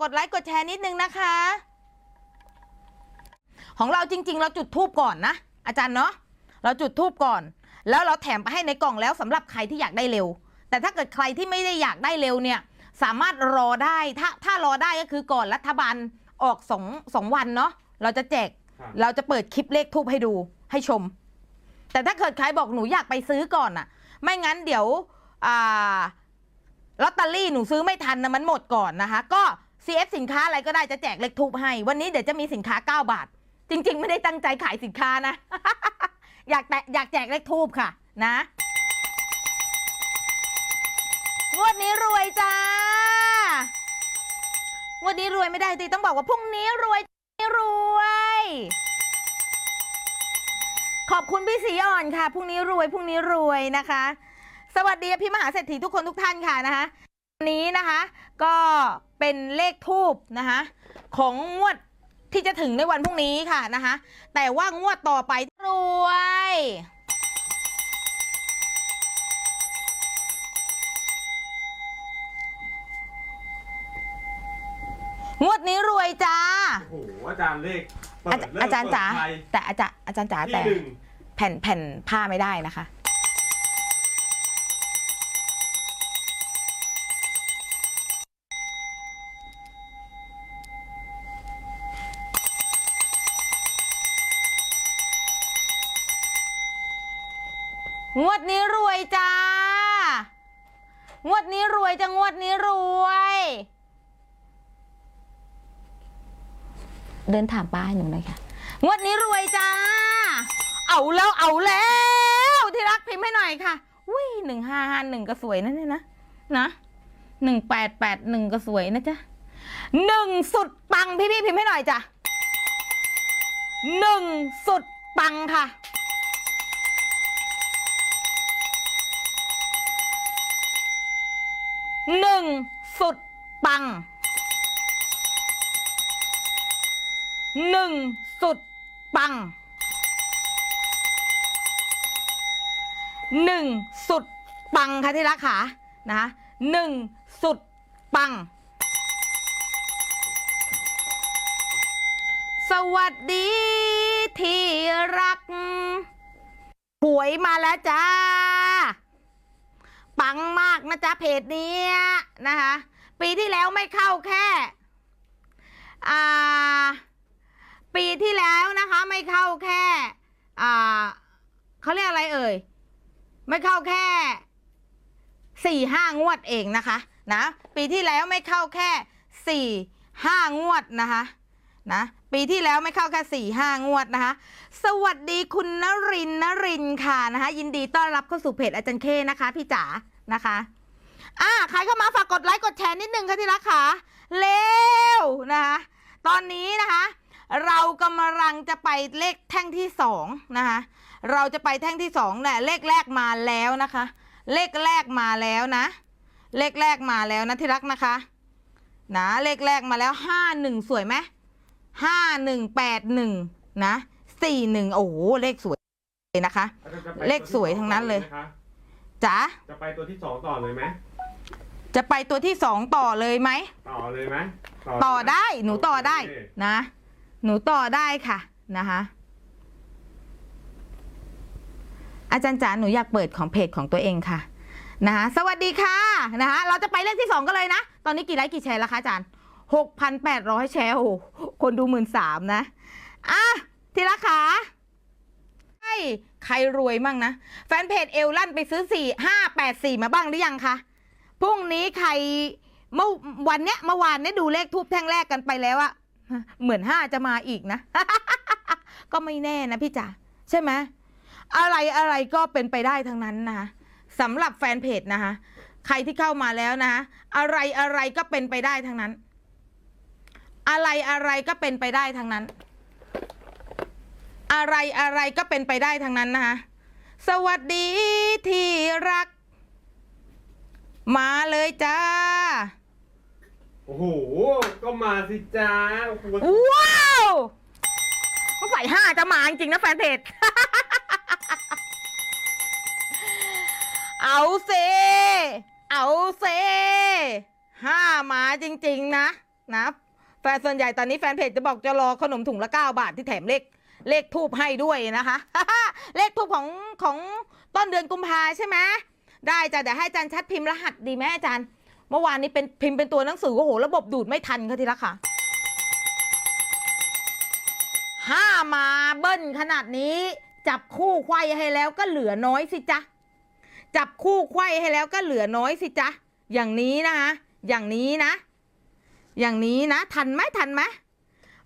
กดไลค์กดแชร์นิดนึงนะคะ ของเราจริง ๆ เราจุดทูบก่อนนะ อาจารย์เนาะเราจุดทูบก่อน แล้วเราแถมไปให้ในกล่องแล้วสำหรับใครที่อยากได้เร็ว แต่ถ้าเกิดใครที่ไม่ได้อยากได้เร็วเนี่ยสามารถรอได้ถ้าถ้ารอได้ก็คือก่อนรัฐบาลออกสองสองวันเนาะเราจะแจกครับเราจะเปิดคลิปเลขทูบให้ดูให้ชม แต่ถ้าเกิดใครบอกหนูอยากไปซื้อก่อนอะไม่งั้นเดี๋ยวอ่าลอตเตอรี่หนูซื้อไม่ทันนะมันหมดก่อนนะคะ ก็ CF สินค้าอะไรก็ได้จะแจกเลขทูบให้ วันนี้เดี๋ยวจะมีสินค้า 9 บาท จริง ๆ ไม่ได้ตั้งใจขายสินค้านะ อยากแตะอยากแจกเลขทูบค่ะนะงวดนี้รวยจ้างวดนี้รวยไม่ได้ตีต้องบอกว่าพรุ่งนี้รวยรวย ขอบคุณพี่สีอ่อนค่ะพรุ่งนี้รวยพรุ่งนี้รวยนะคะ สวัสดีพี่มหาเศรษฐีทุกคนทุกท่านค่ะนะคะ นนี้นะคะก็เป็นเลขทูบนะคะของงวดที่จะถึงในวันพรุ่งนี้ค่ะนะคะแต่ว่างวดต่อไปรวยงวดนี้รวยจ้าโอ้โหอาจารย์เลขเปิอาดจารย์เลิกอาจารย์จ๋าเปิดไทยแต่อาจารย์อาจารย์จ๋าที่แต่หนึ่งแผ่นแผ่นผ้าไม่ได้นะคะ งวดนี้รวยจ้า งวดนี้รวยจะงวดนี้รวย เดินถามป้าให้หนูหน่อยค่ะ งวดนี้รวยจ้า เอาแล้วเอาแล้ว ที่รักพิมพ์ให้หน่อยค่ะวิหนึ่งห้าห้าหนึ่งก็สวยนะเนี่ยนะนะหนึ่งแปดแปดหนึ่งก็สวยนะจ๊ะหนึ่งสุดปังพี่พี่พิมพ์ให้หน่อยจ้ะหนึ่งสุดปังค่ะ หนึ่งสุดปังหนึ่งสุดปังหนึ่งสุดปังค่ะที่รักค่ะนะคะหนึ่งสุดปัง สวัสดีที่รัก หวยมาแล้วจ้า ปังมากนะจ๊ะเพจนี้นะคะ ปีที่แล้วไม่เข้าแค่อ่าปีที่แล้วนะคะ ไม่เข้าแค่อ่าเขาเรียกอะไรเอ่ย ไม่เข้าแค่สี่ห้างวดเองนะคะนะปีที่แล้วไม่เข้าแค่สี่ห้างวดนะคะ นะปีที่แล้วไม่เข้าแค่สี่ห้างวดนะคะ สวัสดีคุณนรินทร์นรินทร์ค่ะนะคะ ยินดีต้อนรับเข้าสู่เพจอาจารย์เคนะคะ พี่จ๋านะคะอ่าใครเข้ามาฝากกดไลค์กดแชร์นิดนึงค่ะที่รักค่ะเร็วนะคะตอนนี้นะคะ เรากำลังจะไปเลขแท่งที่สองนะคะเราจะไปแท่งที่สองเนี่ยเลขแรกมาแล้วนะคะ เลขแรกมาแล้วนะ เลขแรกมาแล้วนะที่รักนะคะนะเลขแรกมาแล้วห้าหนึ่งสวยไหม ห้าหนึ่งแปดหนึ่งนะสี่หนึ่งโอ้โหเลขสวยเลยนะคะอาจารย์จะไปเลขสวยทั้งนั้นเลยตัวที่สองต่อไหมคะจ๋าจะไปตัวที่สองต่อเลยไหมจะไปตัวที่สองต่อเลยไหมต่อเลยไหมต่อได้หนูต่อได้โเคนะ หนูต่อได้ค่ะนะคะอาจารย์จ๋าหนูอยากเปิดของเพจของตัวเองค่ะนะคะสวัสดีค่ะนะคะเราจะไปเลขที่สองกันเลยนะ ตอนนี้กี่ไลค์กี่แชร์แล้วคะอาจารย์ หกพันแปดร้อยแชร์โอ้คนดูหมื่นสามนะ อะ ทีละขาใช่ใครรวยมั่งนะ แฟนเพจเอลลั่นไปซื้อสี่ห้าแปดสี่มาบ้างหรือยังคะพรุ่งนี้ใครเมื่อวันเนี้ยเมื่อวานเนี้ยดูเลขทูบแท่งแรกกันไปแล้วอะเหมือนห้าจะมาอีกนะ ก็ไม่แน่นะพี่จ๋าใช่ไหมอะไรอะไรก็เป็นไปได้ทั้งนั้นนะสำหรับแฟนเพจนะคะ ใครที่เข้ามาแล้วนะ อะไรอะไรก็เป็นไปได้ทั้งนั้น อะไรอะไรก็เป็นไปได้ทั้งนั้น อะไรอะไรก็เป็นไปได้ทั้งนั้นนะคะสวัสดีที่รัก มาเลยจ้า โอ้โห ก็มาสิจ้าโอ้โหว้าวต้องใส่ห้าจะมาจริงๆนะแฟนเพจ เอาเซ เอาเซ ห้ามาจริงๆนะ นะ แฟนส่วนใหญ่ตอนนี้แฟนเพจจะบอกจะรอขนมถุงละ 9 บาทที่แถมเลขเลขทูบให้ด้วยนะคะ เลขทูบของของต้นเดือนกุมภาใช่ไหมได้จ้ะเดี๋ยวให้อาจารย์ชัดพิมพ์รหัสดีไหมอาจารย์ เมื่อวานนี้เป็นพิมพ์เป็นตัวหนังสือโอ้โหระบบดูดไม่ทันค่ะทีละค่ะห้ามาเบิ้ลขนาดนี้ จับคู่ไขว้ให้แล้วก็เหลือน้อยสิจ๊ะจับคู่ไขว้ให้แล้วก็เหลือน้อยสิจ๊ะอย่างนี้นะคะอย่างนี้นะ อย่างนี้นะ ทันไหมทันไหม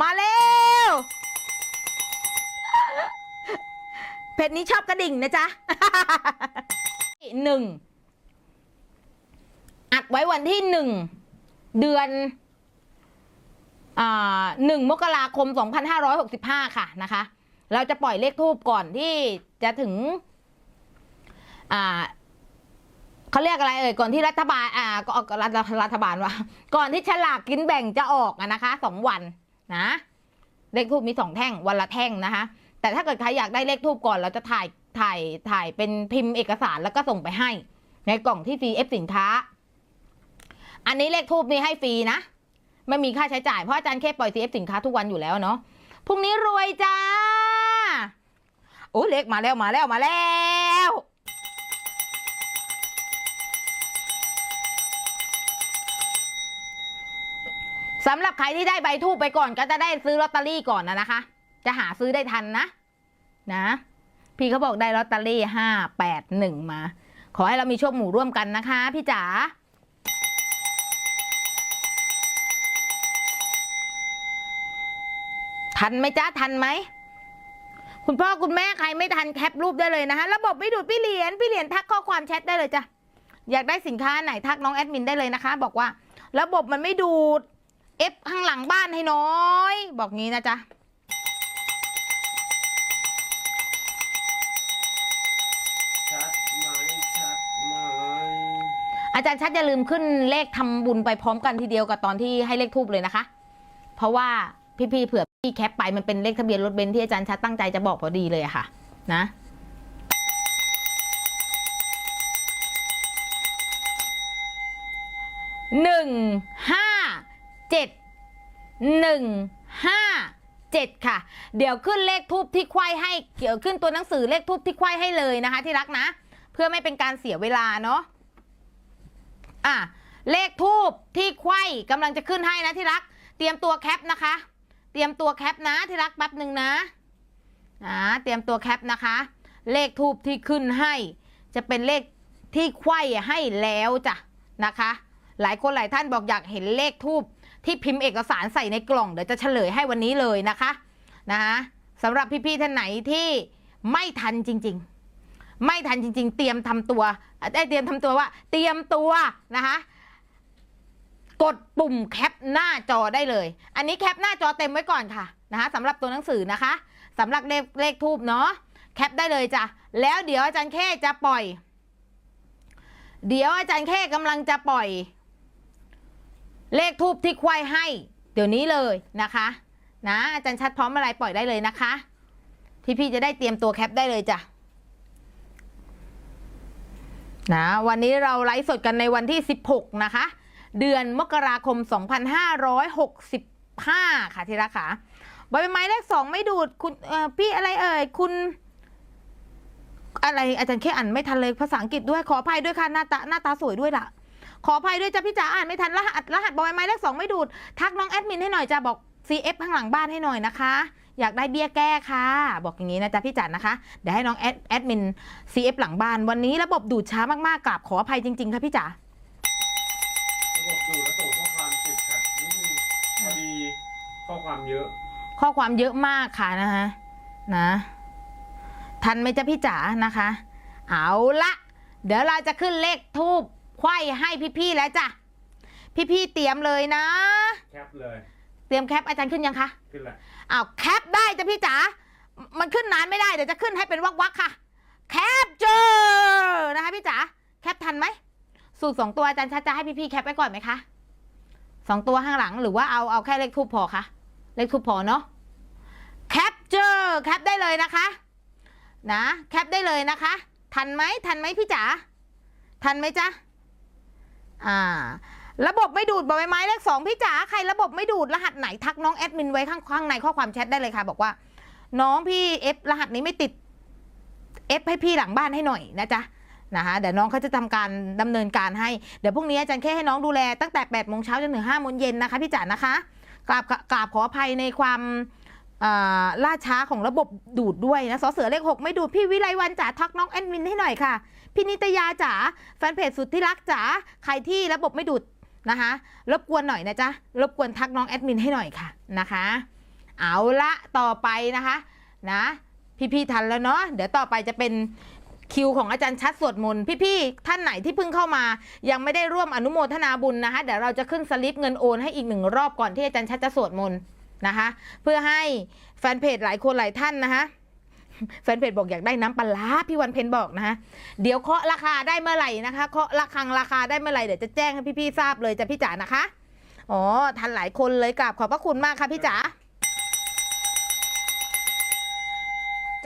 มาเร็ว เพจนี้ชอบกระดิ่งนะจ๊ะหนึ่งอัดไว้วันที่หนึ่ง เดือนอ่าหนึ่งมกราคม 2565 ค่ะนะคะ เราจะปล่อยเลขทูบก่อนที่จะถึงอ่า เขาเรียกอะไรเอ่ยก่อนที่รัฐบาลอ่าก็รัฐรัฐบาลวะก่อนที่ฉลากกินแบ่งจะออกอะนะคะสองวันนะเลขทูบมีสองแท่งวันละแท่งนะคะ แต่ถ้าเกิดใครอยากได้เลขทูบก่อนเราจะถ่ายถ่ายถ่ายเป็นพิมพ์เอกสารแล้วก็ส่งไปให้ ในกล่องที่ฟรีเอฟสินค้า อันนี้เลขทูบนี่ให้ฟรีนะไม่มีค่าใช้จ่ายเพราะอาจารย์แค่ปล่อย CF สินค้าทุกวันอยู่แล้วเนาะพรุ่งนี้รวยจ้าโอ้เลขมาแล้วมาแล้วมาแล้ว สำหรับใครที่ได้ใบทูบไปก่อน ก็จะได้ซื้อลอตเตอรี่ก่อนนะนะคะ จะหาซื้อได้ทันนะ นะ พี่เขาบอกได้ลอตเตอรี่ห้าแปดหนึ่งมา ขอให้เรามีโชคหมู่ร่วมกันนะคะ พี่จ๋าทันไหมจ๊ะทันไหมคุณพ่อคุณแม่ใครไม่ทันแคปรูปได้เลยนะคะระบบไม่ดูดพี่เหรียญพี่เหรียญทักข้อความแชทได้เลยจ้ะอยากได้สินค้าไหนทักน้องแอดมินได้เลยนะคะ บอกว่า ระบบมันไม่ดูด เอฟข้างหลังบ้านให้น้อย บอกงี้นะจ๊ะชัดไหมชัดไหมอาจารย์ชัดอย่าลืมขึ้นเลขทำบุญไปพร้อมกันทีเดียวกับตอนที่ให้เลขทูบเลยนะคะ เพราะว่าพี่ๆเผื่อพี่แคปไปมันเป็นเลขทะเบียนรถเบนซ์ที่อาจารย์ชัดตั้งใจจะบอกพอดีเลยอะค่ะ นะหนึ่งห้า เจ็ดหนึ่งห้าเจ็ดค่ะ เดี๋ยวขึ้นเลขทูบที่ควายให้เกี่ยวขึ้นตัวหนังสือเลขทูบที่ควายให้เลยนะคะ ที่รักนะ เพื่อไม่เป็นการเสียเวลาเนาะอะเลขทูบที่ไขว้กำลังจะขึ้นให้นะที่รัก เตรียมตัวแคปนะคะ เตรียมตัวแคปนะที่รักแป๊บหนึ่งนะนะเตรียมตัวแคปนะคะ เลขทูบที่ขึ้นให้ จะเป็นเลขที่ไขว้ให้แล้วจ้ะนะคะ หลายคนหลายท่านบอกอยากเห็นเลขทูบที่พิมพ์เอกสารใส่ในกล่องเดี๋ยวจะเฉลยให้วันนี้เลยนะคะนะคะสำหรับพี่ๆท่านไหนที่ไม่ทันจริง ๆ ไม่ทันจริง ๆ เตรียมทำตัวได้เตรียมทำตัวว่า เตรียมตัวนะคะกดปุ่มแคปหน้าจอได้เลย อันนี้แคปหน้าจอเต็มไว้ก่อนค่ะนะคะสำหรับตัวหนังสือนะคะสำหรับเลขเลขทูบเนาะแคปได้เลยจ้ะแล้วเดี๋ยวอาจารย์แค่จะปล่อย เดี๋ยวอาจารย์แค่กำลังจะปล่อย เลขทูบที่ควายให้ เดี๋ยวนี้เลยนะคะนะอาจารย์ชัดพร้อมอะไรปล่อยได้เลยนะคะที่พี่จะได้เตรียมตัวแคปได้เลยจ้ะนะวันนี้เราไลฟ์สดกันในวันที่ 16 นะคะ เดือนมกราคม 2565 ค่ะที่รักค่ะใบไม้เลขสองไม่ดูดคุณพี่อะไรเอ่ยคุณ อะไรอาจารย์แค่อ่านไม่ทันเลยภาษาอังกฤษด้วยขออภัยด้วยค่ะหน้าตาหน้าตาสวยด้วยล่ะ ขออภัยด้วยจ้ะพี่จ๋าอ่านไม่ทันรหัสรหัสใบไม้เลขสองไม่ดูด ทักน้องแอดมินให้หน่อยจ้ะบอก CF ข้างหลังบ้านให้หน่อยนะคะ อยากได้เบี้ยแก้ค่ะ บอกอย่างนี้นะจ๊ะพี่จ๋านะคะ เดี๋ยวให้น้องแอดแอดมิน CF หลังบ้านวันนี้ระบบดูดช้ามากๆกราบขออภัยจริง ๆ ค่ะพี่จ๋า ระบบดูแล้วส่งข้อความติดขัดนิดนึงพอดีข้อความเยอะ ข้อความเยอะมากค่ะนะคะนะ ทันไหมจ๊ะพี่จ๋านะคะ เอาละเดี๋ยวเราจะขึ้นเลขทูบ ไขว้ให้พี่ๆแล้วจ้ะ พี่ๆเตรียมเลยนะ แคปเลย เตรียมแคปอาจารย์ขึ้นยังคะ ขึ้นละอ้าวแคปได้จ้ะพี่จ๋า มันขึ้นนานไม่ได้เดี๋ยวจะขึ้นให้เป็นวักๆค่ะ แคปเจอนะคะพี่จ๋า แคปทันไหม สูตรสองตัวอาจารย์ชัดจะให้พี่ๆแคปไว้ก่อนไหมคะสองตัวข้างหลังหรือว่าเอาเอาแค่เลขทูบพอคะเลขทูบพอเนาะ แคปเจอแคปได้เลยนะคะ นะ แคปได้เลยนะคะ ทันไหมทันไหมพี่จ๋า ทันไหมจ๊ะ อ่า ระบบไม่ดูดบอใบไม้เลขสองพี่จ๋าใครระบบไม่ดูดรหัสไหนทักน้องแอดมินไว้ข้างข้างในข้อความแชทได้เลยค่ะ บอกว่า น้องพี่เอฟรหัสนี้ไม่ติดเอฟให้พี่หลังบ้านให้หน่อยนะจ๊ะนะคะเดี๋ยวน้องเขาจะทำการดำเนินการให้ เดี๋ยวพรุ่งนี้อาจารย์แค่ให้น้องดูแลตั้งแต่8ปดโมงเช้าจนถึง5้าโมงเย็นนะคะพี่จ๋านะคะกราบกราบขออภัยในความล่าช้าของระบบดูดด้วยนะสอเสือเลขหกไม่ดูดพี่วิไลวันจ๋าทักน้องแอดมินให้หน่อยค่ะ พี่นิตยาจ๋าแฟนเพจสุดที่รักจ๋าใครที่ระบบไม่ดูดนะคะรบกวนหน่อยนะจ๊ะรบกวนทักน้องแอดมินให้หน่อยค่ะนะคะ เอาละต่อไปนะคะนะพี่ๆทันแล้วเนาะเดี๋ยวต่อไปจะเป็นคิวของอาจารย์ชัดสวดมนต์พี่ๆท่านไหนที่เพิ่งเข้ามา ยังไม่ได้ร่วมอนุโมทนาบุญนะคะเดี๋ยวเราจะขึ้นสลิปเงินโอนให้อีกหนึ่งรอบก่อนที่อาจารย์ชัดจะสวดมนต์นะคะ เพื่อให้แฟนเพจหลายคนหลายท่านนะคะ แฟนเพจบอกอยากได้น้ำปลาพี่วันเพนบอกนะคะเดี๋ยวเคาะราคาได้เมื่อไหร่นะคะเคาะระคังราคาได้เมื่อไหร่เดี๋ยวจะแจ้งให้พี่ๆทราบเลยจะพี่จ๋านะคะอ๋อทันหลายคนเลยกราบขอบพระคุณมากค่ะพี่จ๋า